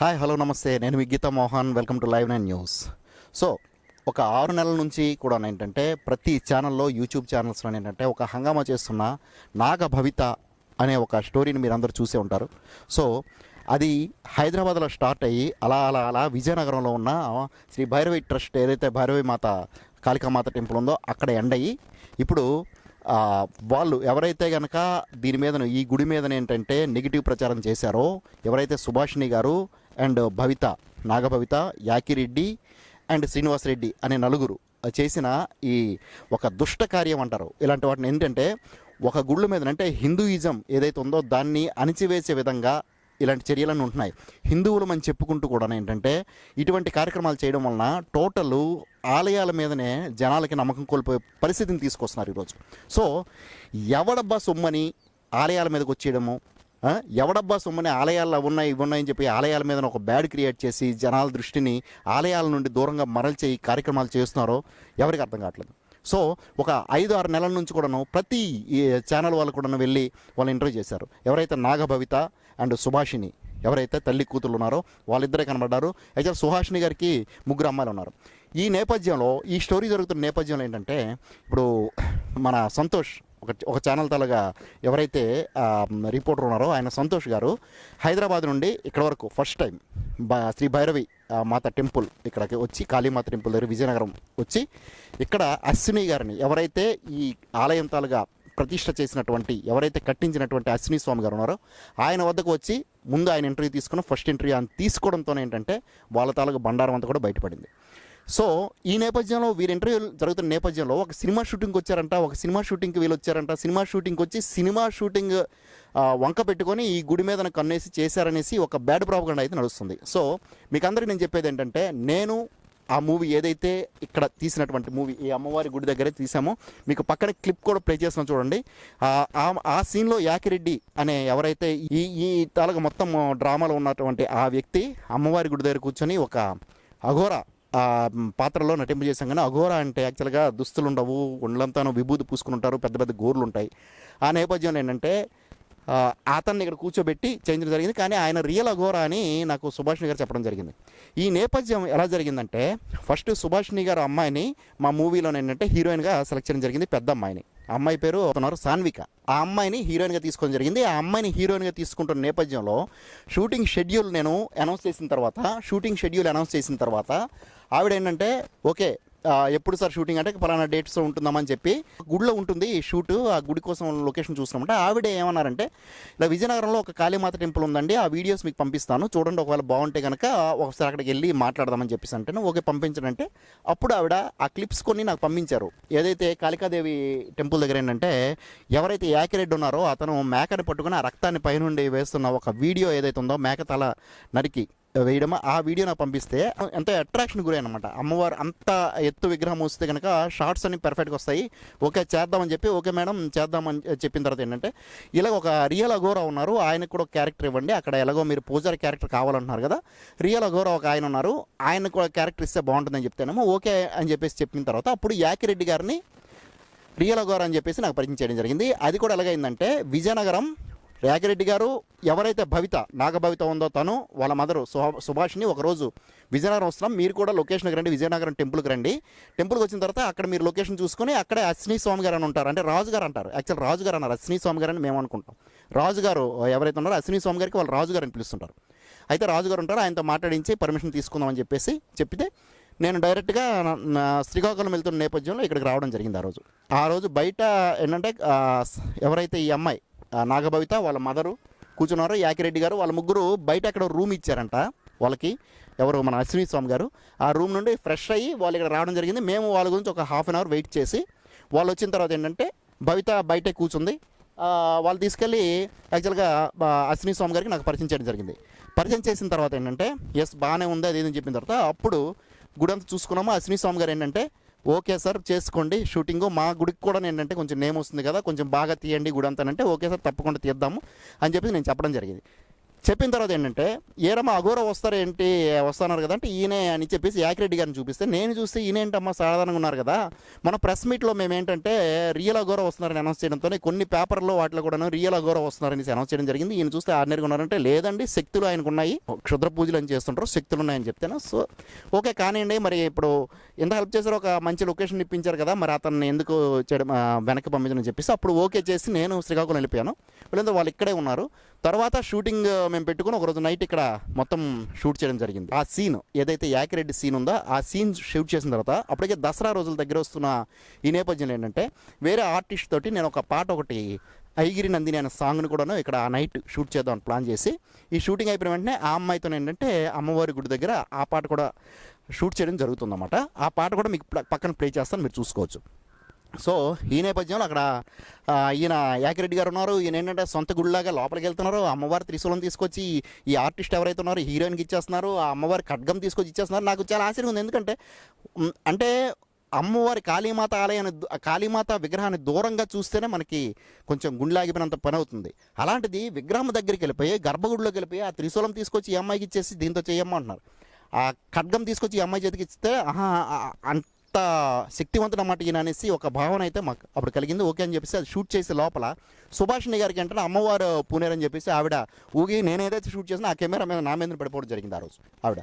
Hi hello నమస్తే. నేను మీ Geetha Mohan. Welcome to live nine news. So ఒక ఆరు నెలల నుంచి కూడా ఏంటంటే ప్రతి ఛానల్లో యూట్యూబ్ ఛానల్స్లో ఏంటంటే ఒక హంగామా చేస్తున్న నాగ భవిత అనే ఒక స్టోరీని మీరు అందరూ చూసే ఉంటారు. సో అది హైదరాబాద్లో స్టార్ట్ అయ్యి అలా అలా అలా విజయనగరంలో ఉన్న శ్రీ భైరవి ట్రస్ట్ ఏదైతే భైరవి మాత కాళికామాత టెంపుల్ ఉందో అక్కడ ఎండ్ అయ్యి ఇప్పుడు వాళ్ళు ఎవరైతే కనుక దీని మీద ఈ గుడి మీద ఏంటంటే నెగిటివ్ ప్రచారం చేశారో ఎవరైతే సుభాషిణి గారు అండ్ భవిత నాగభవిత యాకిరెడ్డి అండ్ శ్రీనివాస్ రెడ్డి అనే నలుగురు చేసిన ఈ ఒక దుష్ట కార్యం అంటారు. ఇలాంటి వాటిని ఏంటంటే ఒక గుళ్ళ మీద అంటే హిందూయిజం ఏదైతే ఉందో దాన్ని అణిచివేసే విధంగా ఇలాంటి చర్యలన్నీ ఉంటున్నాయి. హిందువులు మనం చెప్పుకుంటూ కూడా ఏంటంటే ఇటువంటి కార్యక్రమాలు చేయడం వలన టోటల్ ఆలయాల మీదనే జనాలకి నమ్మకం కోల్పోయే పరిస్థితిని తీసుకొస్తున్నారు ఈరోజు. సో ఎవడబ్బా సొమ్మని ఆలయాల మీదకి వచ్చేయడము? ఎవడబ్బా సొమ్మని ఆలయాల్లో ఉన్నాయి ఇవి ఉన్నాయని చెప్పి ఆలయాల మీద ఒక బ్యాడ్ క్రియేట్ చేసి జనాల దృష్టిని ఆలయాల నుండి దూరంగా మరల్చే ఈ కార్యక్రమాలు చేస్తున్నారో ఎవరికి అర్థం కావట్లేదు. సో ఒక ఐదు ఆరు నెలల నుంచి కూడాను ప్రతి ఛానల్ వాళ్ళు కూడా వెళ్ళి వాళ్ళు ఇంటర్వ్యూ చేశారు. ఎవరైతే నాగభవిత అండ్ సుభాషిణి ఎవరైతే తల్లి కూతురు ఉన్నారో వాళ్ళిద్దరే కనబడ్డారు. అయితే సుహాషిని గారికి ముగ్గురు అమ్మాయిలు ఉన్నారు. ఈ నేపథ్యంలో ఈ స్టోరీ జరుగుతున్న నేపథ్యంలో ఏంటంటే ఇప్పుడు మన సంతోష్ ఒక ఒక ఛానల్ తలగా ఎవరైతే రిపోర్టర్ ఉన్నారో ఆయన సంతోష్ గారు హైదరాబాద్ నుండి ఇక్కడ వరకు ఫస్ట్ టైం శ్రీ భైరవి మాత టెంపుల్ ఇక్కడికి వచ్చి కాళీమాత టెంపుల్ దగ్గర విజయనగరం వచ్చి ఇక్కడ అశ్విని గారిని ఎవరైతే ఈ ఆలయం తాలుగా ప్రతిష్ట చేసినటువంటి ఎవరైతే కట్టించినటువంటి అశ్విని స్వామి గారు ఉన్నారో ఆయన వద్దకు వచ్చి ముందు ఆయన ఇంటర్వ్యూ తీసుకున్న ఫస్ట్ ఇంటర్వ్యూ ఆయన తీసుకోవడంతో ఏంటంటే వాళ్ళ తాలూకు బండారం అంతా కూడా బయటపడింది. సో ఈ నేపథ్యంలో వీరి ఇంటర్వ్యూ జరుగుతున్న నేపథ్యంలో ఒక సినిమా షూటింగ్కి వచ్చారంట ఒక సినిమా షూటింగ్కి వీళ్ళు వచ్చారంట సినిమా షూటింగ్కి వచ్చి సినిమా షూటింగ్ వంక పెట్టుకొని ఈ గుడి మీద కన్నేసి చేశారనేసి ఒక బ్యాడ్ ప్రాపగండ అయితే నడుస్తుంది. సో మీకు అందరికీ నేను చెప్పేది ఏంటంటే నేను ఆ మూవీ ఏదైతే ఇక్కడ తీసినటువంటి మూవీ ఈ అమ్మవారి గుడి దగ్గరే తీసామో మీకు పక్కన క్లిప్ కూడా ప్లే చేసిన చూడండి. ఆ- ఆ- ఆ సీన్లో యాకిరెడ్డి అనే ఎవరైతే ఈ ఈ తాలూకు మొత్తం డ్రామాలో ఉన్నటువంటి ఆ వ్యక్తి అమ్మవారి గుడి దగ్గర కూర్చొని ఒక అఘోర ఆ పాత్రలో నటింపు చేశాం కానీ అఘోరా అంటే యాక్చువల్గా దుస్తులు ఉండవు ఒళ్ళంతాను విభూతి పూసుకుని ఉంటారు పెద్ద పెద్ద గోర్లు ఉంటాయి ఆ నేపథ్యంలో ఏంటంటే అతన్ని ఇక్కడ కూర్చోబెట్టి చేయించడం జరిగింది. కానీ ఆయన రియల్ అఘోరా అని నాకు సుభాష్ని గారు చెప్పడం జరిగింది. ఈ నేపథ్యం ఎలా జరిగిందంటే ఫస్ట్ సుభాష్ని గారు అమ్మాయిని మా మూవీలో ఏంటంటే హీరోయిన్గా సెలెక్ట్ చేయడం జరిగింది పెద్ద అమ్మాయిని. అమ్మాయి పేరు ఉన్నారు సాన్విక. ఆ అమ్మాయిని హీరోయిన్గా తీసుకోవడం జరిగింది. ఆ అమ్మాయిని హీరోయిన్గా తీసుకుంటున్న నేపథ్యంలో షూటింగ్ షెడ్యూల్ నేను అనౌన్స్ చేసిన తర్వాత షూటింగ్ షెడ్యూల్ అనౌన్స్ చేసిన తర్వాత ఆవిడ ఏంటంటే ఓకే ఎప్పుడు సార్ షూటింగ్ అంటే పలానా డేట్స్ ఉంటుందామని చెప్పి గుడిలో ఉంటుంది ఈ షూట్ ఆ గుడి కోసం లొకేషన్ చూసినామంటే ఆవిడ ఏమన్నారంటే ఇలా విజయనగరంలో ఒక కాళీమాత టెంపుల్ ఉందండి ఆ వీడియోస్ మీకు పంపిస్తాను చూడండి ఒకవేళ బాగుంటే కనుక ఒకసారి అక్కడికి వెళ్ళి మాట్లాడదామని చెప్పేసి. అంటే ఓకే పంపించడంటే అప్పుడు ఆవిడ ఆ క్లిప్స్ కొన్ని నాకు పంపించారు. ఏదైతే కాళికాదేవి టెంపుల్ దగ్గర ఏంటంటే ఎవరైతే యాకిరెడ్డి ఉన్నారో అతను మేకని పట్టుకుని ఆ రక్తాన్ని పైనుండి వేస్తున్న ఒక వీడియో ఏదైతే ఉందో మేక తల నరికి వేయడం ఆ వీడియో నాకు పంపిస్తే ఎంతో అట్రాక్షన్ గురి అనమాట అమ్మవారు అంత ఎత్తు విగ్రహం వస్తే కనుక షార్ట్స్ అన్ని పర్ఫెక్ట్గా వస్తాయి. ఓకే చేద్దామని చెప్పి ఓకే మేడం చేద్దామని చెప్పిన తర్వాత ఏంటంటే ఇలా ఒక రియల్ అఘోరా ఉన్నారు. ఆయనకు కూడా క్యారెక్టర్ ఇవ్వండి. అక్కడ ఎలాగో మీరు పూజారి క్యారెక్టర్ కావాలంటున్నారు కదా. రియల్ అఘోరా ఒక ఆయన ఉన్నారు. ఆయన కూడా క్యారెక్టర్ ఇస్తే బాగుంటుందని చెప్తేనేమో ఓకే అని చెప్పేసి చెప్పిన తర్వాత అప్పుడు యాకిరెడ్డి గారిని రియల్ అఘోరా అని చెప్పేసి నాకు పరిచయం చేయడం జరిగింది. అది కూడా ఎలాగైందంటే విజయనగరం రేగిరెడ్డి గారు ఎవరైతే భవిత నాగభవిత ఉందో తను వాళ్ళ మదరు సుభాష్ని ఒకరోజు విజయనగరం వస్తున్నాం. మీరు కూడా లొకేషన్కి రండి విజయనగరం టెంపుల్కి రండి. టెంపుల్కి వచ్చిన తర్వాత అక్కడ మీరు లొకేషన్ చూసుకొని అక్కడే అశ్విని స్వామి గారు అని ఉంటారు. అంటే రాజు గారు అంటారు. యాక్చువల్ రాజు గారు అన్నారు. అశ్విని స్వామి గారు అని మేము అనుకుంటాం. రాజుగారు ఎవరైతే ఉన్నారో అశ్విని స్వామి గారికి వాళ్ళు రాజుగారు అని పిలుస్తుంటారు. అయితే రాజు గారు ఉంటారు. ఆయనతో మాట్లాడించి పర్మిషన్ తీసుకుందామని చెప్పేసి చెప్పితే నేను డైరెక్ట్గా నా- శ్రీకాకుళం వెళ్తున్న నేపథ్యంలో ఇక్కడికి రావడం జరిగింది ఆ రోజు. ఆ రోజు బయట ఏంటంటే ఎవరైతే ఈ అమ్మాయి నాగభవిత వాళ్ళ మదరు కూర్చున్నారు. యాకిరెడ్డి గారు వాళ్ళ ముగ్గురు బయట అక్కడ రూమ్ ఇచ్చారంట వాళ్ళకి. ఎవరు? మన అశ్విని స్వామి గారు. ఆ రూమ్ నుండి ఫ్రెష్ అయ్యి వాళ్ళు ఇక్కడ రావడం జరిగింది. మేము వాళ్ళ గురించి ఒక హాఫ్ అన్ అవర్ వెయిట్ చేసి వాళ్ళు వచ్చిన తర్వాత ఏంటంటే భవిత బయటే కూర్చుంది. వాళ్ళు తీసుకెళ్ళి యాక్చువల్గా అశ్విని స్వామి గారికి నాకు పరిచయం చేయడం జరిగింది. పరిచయం చేసిన తర్వాత ఏంటంటే ఎస్ బాగానే ఉంది అది ఏదని చెప్పిన తర్వాత అప్పుడు గుడి అంతా చూసుకున్నాము. అశ్విని స్వామి గారు ఏంటంటే ఓకే సార్ చేసుకోండి. షూటింగ్ మా గుడికి కూడా ఏంటంటే కొంచెం నేమ్ వస్తుంది కదా కొంచెం బాగా తీయండి గుడి అంతానంటే ఓకే సార్ తప్పకుండా తీద్దాము అని చెప్పి నేను చెప్పడం జరిగింది. చెప్పిన తర్వాత ఏంటంటే ఏరమ్మా అఘోర వస్తారేంటి వస్తున్నారు కదా అంటే ఈయనే అని చెప్పేసి యాకిరెడ్డి గారిని చూపిస్తే నేను చూస్తే ఈయన ఏంటమ్మా సాధారణంగా ఉన్నారు కదా? మన ప్రెస్ మీట్లో మేము ఏంటంటే రియల్ అఘోర వస్తున్నారని అనౌన్స్ చేయడంతో కొన్ని పేపర్లో వాటిలో కూడా రియల్ అఘోర వస్తున్నారని అనౌన్స్ చేయడం జరిగింది. ఈయన చూస్తే ఆర్డినరీగా ఉన్నారంటే లేదండి శక్తులు ఆయనకు ఉన్నాయి క్షుద్ర పూజలు అని చేస్తుంటారు శక్తులు ఉన్నాయని చెప్తాను? సో ఓకే కానివ్వండి మరి ఇప్పుడు ఎంత హెల్ప్ చేశారో ఒక మంచి లొకేషన్ ఇప్పించారు కదా మరి అతన్ని ఎందుకు చేయడం వెనక్కి పంపించని చెప్పేసి అప్పుడు ఓకే చేసి నేను శ్రీకాకుళం వెళ్ళిపోయాను. వెళ్ళిన వాళ్ళు ఇక్కడే ఉన్నారు. తర్వాత షూటింగ్ మేము పెట్టుకుని ఒకరోజు నైట్ ఇక్కడ మొత్తం షూట్ చేయడం జరిగింది. ఆ సీన్ ఏదైతే యాకిరెడ్డి సీన్ ఉందో ఆ సీన్ షూట్ చేసిన తర్వాత అప్పటికే దసరా రోజుల దగ్గర వస్తున్న ఈ నేపథ్యంలో ఏంటంటే వేరే ఆర్టిస్ట్ తోటి నేను ఒక పాట ఒకటి ఐగిరి నందిని అనే సాంగ్ని కూడాను ఇక్కడ ఆ నైట్ షూట్ చేద్దామని ప్లాన్ చేసి ఈ షూటింగ్ అయిపోయిన వెంటనే ఆ అమ్మాయితో ఏంటంటే అమ్మవారి గుడి దగ్గర ఆ పాట కూడా షూట్ చేయడం జరుగుతుందన్నమాట. ఆ పాట కూడా మీకు పక్కన ప్లే చేస్తాను మీరు చూసుకోవచ్చు. సో ఈ నేపథ్యంలో అక్కడ ఈయన యాకిరెడ్డి గారు ఉన్నారు. ఈయన ఏంటంటే సొంత గుడిలాగా లోపలికి వెళ్తున్నారు. అమ్మవారి త్రిశూలం తీసుకొచ్చి ఈ ఆర్టిస్ట్ ఎవరైతే ఉన్నారో హీరోయిన్కి ఇచ్చేస్తున్నారు. ఆ అమ్మవారి ఖడ్గం తీసుకొచ్చి ఇచ్చేస్తున్నారు. నాకు చాలా ఆశ్చర్యం ఉంది. ఎందుకంటే అంటే అమ్మవారి కాళీమాత ఆలయాన్ని కాళీమాత విగ్రహాన్ని దూరంగా చూస్తేనే మనకి కొంచెం గుండెలాగిపోయినంత పని అవుతుంది. అలాంటిది విగ్రహం దగ్గరికి వెళ్ళిపోయి గర్భగుడిలోకి వెళ్ళిపోయి ఆ త్రిశూలం తీసుకొచ్చి ఈ అమ్మాయికి ఇచ్చేసి దీంతో చేయమ్మంటున్నారు ఆ ఖడ్గం తీసుకొచ్చి ఈ అమ్మాయి చేతికి ఇస్తే ఆహా ఆ- అంత శక్తివంతుడు అన్నమాట ఈయన అనేసి ఒక భావన అయితే మాకు అప్పుడు కలిగింది. ఓకే అని చెప్పేసి అది షూట్ చేసే లోపల సుభాషిణి గారికి అంటే అమ్మవారు పూనేరని చెప్పేసి ఆవిడ ఊగి నేను ఏదైతే షూట్ చేసినా ఆ కెమెరా మీద నా మీద పడిపోవడం జరిగింది ఆ రోజు ఆవిడ.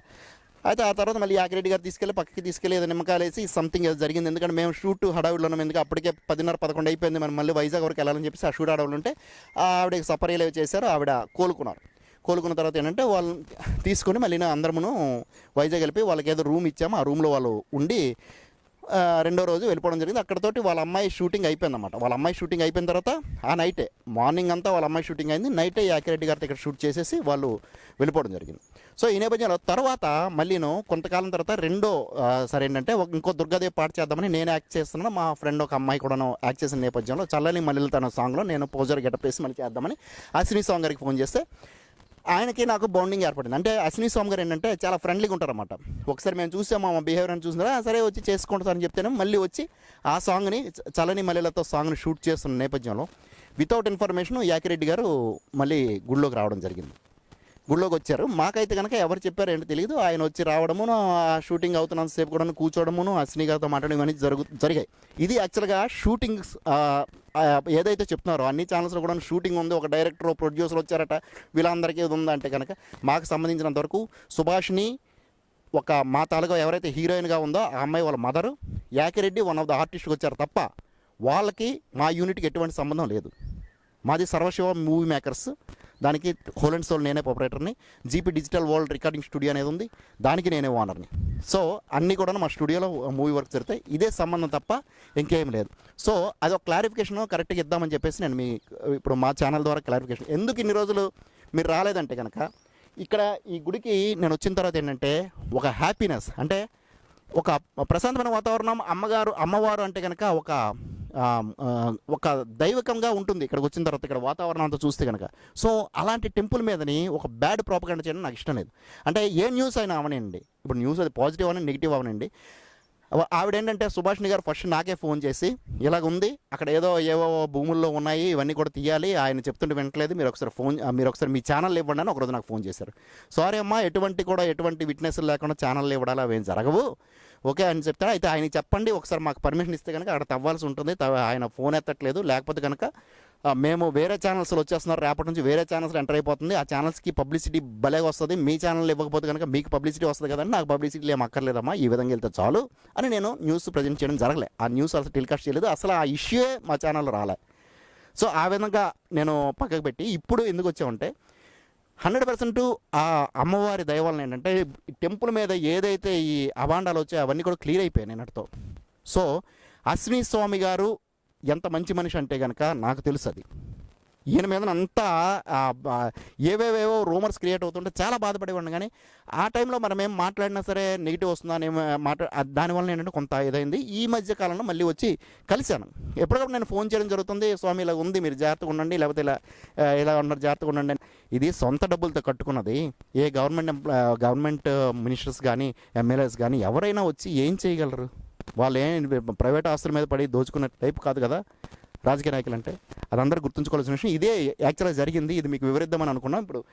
అయితే ఆ తర్వాత మళ్ళీ యాకిరెడ్డి గారు తీసుకెళ్ళి పక్కకి తీసుకెళ్ళి ఏదో నిమ్మకాయలు వేసి సంథింగ్ ఏదో జరిగింది. ఎందుకంటే మేము షూట్ హడావిడిలో ఉన్నాం. ఎందుకు అప్పటికే పదిన్నర పదకొండు అయిపోయింది. మనం మళ్ళీ వైజాగ్ వరకు వెళ్ళాలని చెప్పేసి ఆ షూట్ హడావులు ఉంటే ఆవిడకి సపరీలు చేశారు. ఆవిడ కోలుకున్నారు. కోలుకున్న తర్వాత ఏంటంటే వాళ్ళు తీసుకొని మళ్ళీ అందరమును వైజాగ్ వెళ్ళిపోయి వాళ్ళకి ఏదో రూమ్ ఇచ్చాము. ఆ రూమ్లో వాళ్ళు ఉండి రెండో రోజు వెళ్ళిపోవడం జరిగింది. అక్కడతోటి వాళ్ళ అమ్మాయి షూటింగ్ అయిపోయిందన్నమాట. వాళ్ళ అమ్మాయి షూటింగ్ అయిపోయిన తర్వాత ఆ నైటే మార్నింగ్ అంతా వాళ్ళ అమ్మాయి షూటింగ్ అయింది. నైటే యాకిరెడ్డి గారితో ఇక్కడ షూట్ చేసేసి వాళ్ళు వెళ్ళిపోవడం జరిగింది. సో ఈ నేపథ్యంలో తర్వాత మళ్ళీను కొంతకాలం తర్వాత రెండో సరే ఏంటంటే ఇంకో దుర్గాదేవి పాట చేద్దామని నేను యాక్ట్ చేస్తున్నాను. మా ఫ్రెండ్ ఒక అమ్మాయి కూడా యాక్ట్ చేసిన నేపథ్యంలో చల్లని మల్లెలు తన సాంగ్లో నేను పోజర్ గెటప్ వేసి మళ్ళీ చేద్దామని అశ్విని సాంగ్ గారికి ఫోన్ చేస్తే ఆయనకి నాకు బాండింగ్ ఏర్పడింది. అంటే అశ్విని స్వామి గారు ఏంటంటే చాలా ఫ్రెండ్లీగా ఉంటారన్నమాట. ఒకసారి మేము చూసాము మా బిహేవియర్ అని చూసినా సరే వచ్చి చేసుకుంటారని చెప్తేనే మళ్ళీ వచ్చి ఆ సాంగ్ని చ- చలని మల్లెలతో సాంగ్ని షూట్ చేస్తున్న నేపథ్యంలో వితౌట్ ఇన్ఫర్మేషన్ యాకిరెడ్డి గారు మళ్ళీ గుళ్ళోకి రావడం జరిగింది. గుళ్ళోకి వచ్చారు. మాకైతే కనుక ఎవరు చెప్పారు ఏంటో తెలియదు ఆయన వచ్చి రావడమును ఆ షూటింగ్ అవుతున్నంతసేపు కూడా కూర్చోవడమును అశ్విని గారితో మాట్లాడడం ఇవన్నీ జరుగు జరిగాయి. ఇది యాక్చువల్గా షూటింగ్ ఏదైతే చెప్తున్నారో అన్ని ఛానల్స్లో కూడా షూటింగ్ ఉంది ఒక డైరెక్టర్ ప్రొడ్యూసర్ వచ్చారట. వీళ్ళందరికీ ఇది ఉందంటే కనుక మాకు సంబంధించినంత వరకు సుభాష్ని ఒక మా తాలూకా ఎవరైతే హీరోయిన్గా ఉందో ఆ అమ్మాయి వాళ్ళ mother Yakireddy one of the ఆర్టిస్ట్కి వచ్చారు తప్ప వాళ్ళకి మా యూనిట్కి ఎటువంటి సంబంధం లేదు. మాది సర్వశివ మూవీ మేకర్స్ దానికి హోల్ అండ్ సోల్ నేనే ఆపరేటర్ని GP digital world recording studio అనేది ఉంది. దానికి నేనే ఓనర్ని సో అన్నీ కూడా మా స్టూడియోలో మూవీ వర్క్ జరుగుతాయి ఇదే సంబంధం తప్ప ఇంకేం లేదు. సో అది ఒక క్లారిఫికేషన్ కరెక్ట్గా ఇద్దామని చెప్పేసి నేను మీ ఇప్పుడు మా ఛానల్ ద్వారా క్లారిఫికేషన్. ఎందుకు ఇన్ని రోజులు మీరు రాలేదంటే కనుక ఇక్కడ ఈ గుడికి నేను వచ్చిన తర్వాత ఏంటంటే ఒక హ్యాపీనెస్. అంటే ఒక ప్రశాంతమైన వాతావరణం అమ్మగారు అమ్మవారు అంటే కనుక ఒక ఒక దైవకంగా ఉంటుంది ఇక్కడికి వచ్చిన తర్వాత ఇక్కడ వాతావరణం అంతా చూస్తే కనుక సో అలాంటి టెంపుల్ మీదని ఒక బ్యాడ్ ప్రాపగండ చేయడం నాకు ఇష్టం లేదు. అంటే ఏ న్యూస్ అయినా అవనండి. ఇప్పుడు న్యూస్ అది పాజిటివ్ అవనండి నెగిటివ్ అవనండి. ఆవిడ ఏంటంటే సుభాష్ని గారు ఫస్ట్ నాకే ఫోన్ చేసి ఇలాగ ఉంది అక్కడ ఏదో ఏవో భూముల్లో ఉన్నాయి ఇవన్నీ కూడా తీయాలి ఆయన చెప్తుంటే వినట్లేదు మీరు ఒకసారి ఫోన్ మీరు ఒకసారి మీ ఛానల్ ఇవ్వండి అని ఒకరోజు నాకు ఫోన్ చేశారు. సారీ అమ్మా ఎటువంటి కూడా ఎటువంటి విట్నెస్ లేకుండా ఛానల్ ఇవ్వడాలు అవేం జరగవు. ఓకే అని చెప్తాడు. అయితే ఆయన చెప్పండి ఒకసారి మాకు పర్మిషన్ ఇస్తే కనుక అక్కడ తవ్వాల్సి ఉంటుంది ఆయన ఫోన్ ఎత్తట్లేదు లేకపోతే కనుక మేము వేరే ఛానల్స్లో వచ్చేస్తున్నారు. రేపటి నుంచి వేరే ఛానల్స్ ఎంటర్ అయిపోతుంది. ఆ ఛానల్స్కి పబ్లిసిటీ భలేగా వస్తుంది. మీ ఛానల్ ఇవ్వకపోతే కనుక మీకు పబ్లిసిటీ వస్తుంది కదండి. నాకు పబ్లిసిటీ ఏం అక్కర్లేదమ్మా. ఈ విధంగా వెళ్తే చాలు అని నేను న్యూస్ ప్రజెంట్ చేయడం జరగలే. ఆ న్యూస్ అసలు టెలికాస్ట్ చేయలేదు. అసలు ఆ ఇష్యూ మా ఛానల్లో రాలే. సో ఆ విధంగా నేను పక్కకు పెట్టి ఇప్పుడు ఎందుకు వచ్చామంటే హండ్రెడ్ పర్సెంట్ ఆ అమ్మవారి దయవలన ఏంటంటే టెంపుల్ మీద ఏదైతే ఈ అభాండాలు వచ్చాయో అవన్నీ కూడా క్లియర్ అయిపోయాయి నేనటితో. సో అశ్విని స్వామి గారు ఎంత మంచి మనిషి అంటే కనుక నాకు తెలుసు అది ఈయన మీద అంతా ఏవేవేవో రూమర్స్ క్రియేట్ అవుతుంటే చాలా బాధపడేవాడిని. కానీ ఆ టైంలో మనం ఏం మాట్లాడినా సరే నెగిటివ్ వస్తుందని మాట్లా దానివల్ల ఏంటంటే కొంత ఇదైంది. ఈ మధ్య కాలంలో మళ్ళీ వచ్చి కలిశాను. ఎప్పటికప్పుడు నేను ఫోన్ చేయడం జరుగుతుంది. స్వామి ఇలా ఉంది మీరు జాగ్రత్తగా ఉండండి. లేకపోతే ఇలా ఇలా ఉన్నారు జాగ్రత్తగా ఉండండి. ఇది సొంత డబ్బులతో కట్టుకున్నది. ఏ గవర్నమెంట్ ఎంప్లా- గవర్నమెంట్ మినిస్టర్స్ కానీ ఎమ్మెల్యేస్ కానీ ఎవరైనా వచ్చి ఏం చేయగలరు? వాళ్ళు ఏం ప్రైవేట్ ఆస్తుల మీద పడి దోచుకున్న టైప్ కాదు కదా రాజకీయ నాయకులు అంటే అది అందరూ గుర్తుంచుకోవాల్సిన విషయం. ఇదే యాక్చువల్గా జరిగింది. ఇది మీకు వివరిద్దామని అనుకున్నాం. ఇప్పుడు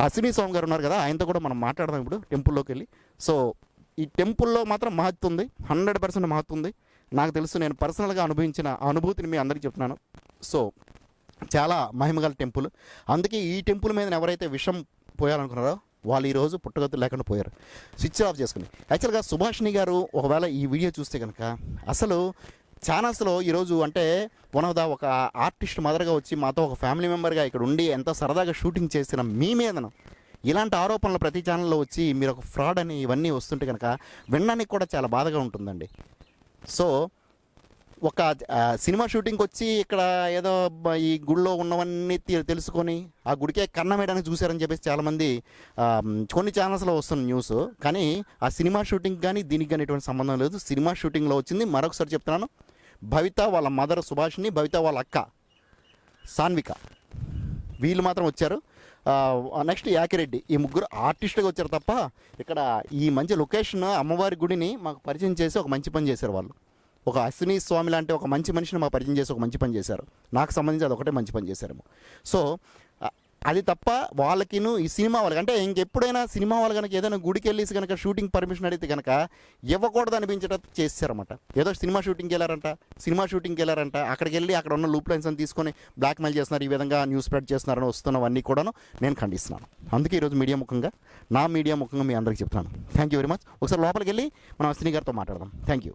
అశ్విని స్వామి గారు ఉన్నారు కదా ఆయనతో కూడా మనం మాట్లాడదాం ఇప్పుడు టెంపుల్లోకి వెళ్ళి. సో ఈ టెంపుల్లో మాత్రం మహత్వం ఉంది. హండ్రెడ్ పర్సెంట్ మహత్వం ఉంది. నాకు తెలుసు నేను పర్సనల్గా అనుభవించిన అనుభూతిని మీ అందరికీ చెప్తున్నాను. సో చాలా మహిమగల టెంపుల్. అందుకే ఈ టెంపుల్ మీద ఎవరైతే విషం పోయాలనుకున్నారో వాళ్ళు ఈరోజు పుట్టగతులు లేకుండా పోయారు. స్విచ్ ఆఫ్ చేసుకుని. యాక్చువల్గా సుభాషిణి గారు ఒకవేళ ఈ వీడియో చూస్తే కనుక అసలు ఛానల్స్లో ఈరోజు అంటే వన్ ఆఫ్ ద ఒక ఆర్టిస్ట్ మదర్గా వచ్చి మాతో ఒక ఫ్యామిలీ మెంబర్గా ఇక్కడ ఉండి ఎంత సరదాగా షూటింగ్ చేసిన మీ మీదను ఇలాంటి ఆరోపణలు ప్రతి ఛానల్లో వచ్చి మీరు ఒక ఫ్రాడ్ అని ఇవన్నీ వస్తుంటే కనుక వినడానికి కూడా చాలా బాధగా ఉంటుందండి. సో ఒక సినిమా షూటింగ్కి వచ్చి ఇక్కడ ఏదో ఈ గుడిలో ఉన్నవన్నీ తెలుసుకొని ఆ గుడికే కన్నం వేయడానికి చూశారని చెప్పేసి చాలామంది కొన్ని ఛానల్స్లో వస్తున్న న్యూస్. కానీ ఆ సినిమా షూటింగ్ కానీ దీనికి కానీ ఎటువంటి సంబంధం లేదు. సినిమా షూటింగ్లో వచ్చింది. మరొకసారి చెప్తున్నాను. భవిత వాళ్ళ మదర్ సుభాష్ని భవిత వాళ్ళ అక్క సాన్విక. వీళ్ళు మాత్రం వచ్చారు. నెక్స్ట్ యాకిరెడ్డి. ఈ ముగ్గురు ఆర్టిస్ట్గా వచ్చారు తప్ప ఇక్కడ ఈ మంచి లొకేషన్ అమ్మవారి గుడిని మాకు పరిచయం చేసి ఒక మంచి పని చేశారు వాళ్ళు. ఒక అశ్విని స్వామి లాంటి ఒక మంచి మనిషిని మాకు పరిచయం చేసి ఒక మంచి పని చేశారు. నాకు సంబంధించి అది ఒకటే మంచి పని చేశారేమో సో అది తప్ప వాళ్ళకిను ఈ సినిమా వాళ్ళకి అంటే ఇంకెప్పుడైనా సినిమా వాళ్ళు కనుక ఏదైనా గుడికి వెళ్ళేసి కనుక షూటింగ్ పర్మిషన్ అడిగితే కనుక ఇవ్వకూడదు అనిపించడం చేశారన్నమాట ఏదో సినిమా షూటింగ్కి వెళ్ళారంట సినిమా షూటింగ్కి వెళ్ళారంట అక్కడికి వెళ్ళి అక్కడ ఉన్న లూప్ లైన్స్ అని తీసుకొని బ్లాక్మెయిల్ చేస్తున్నారు ఈ విధంగా న్యూస్ స్ప్రెడ్ చేస్తున్నారని వస్తున్నవన్నీ కూడాను నేను ఖండిస్తున్నాను. అందుకే ఈరోజు మీడియా ముఖంగా నా మీడియా ముఖంగా మీ అందరికీ చెప్తున్నాను. థ్యాంక్ యూ వెరీ మచ్ ఒకసారి లోపలికి వెళ్ళి మనం అశ్విని గారితో మాట్లాడదాం. Thank you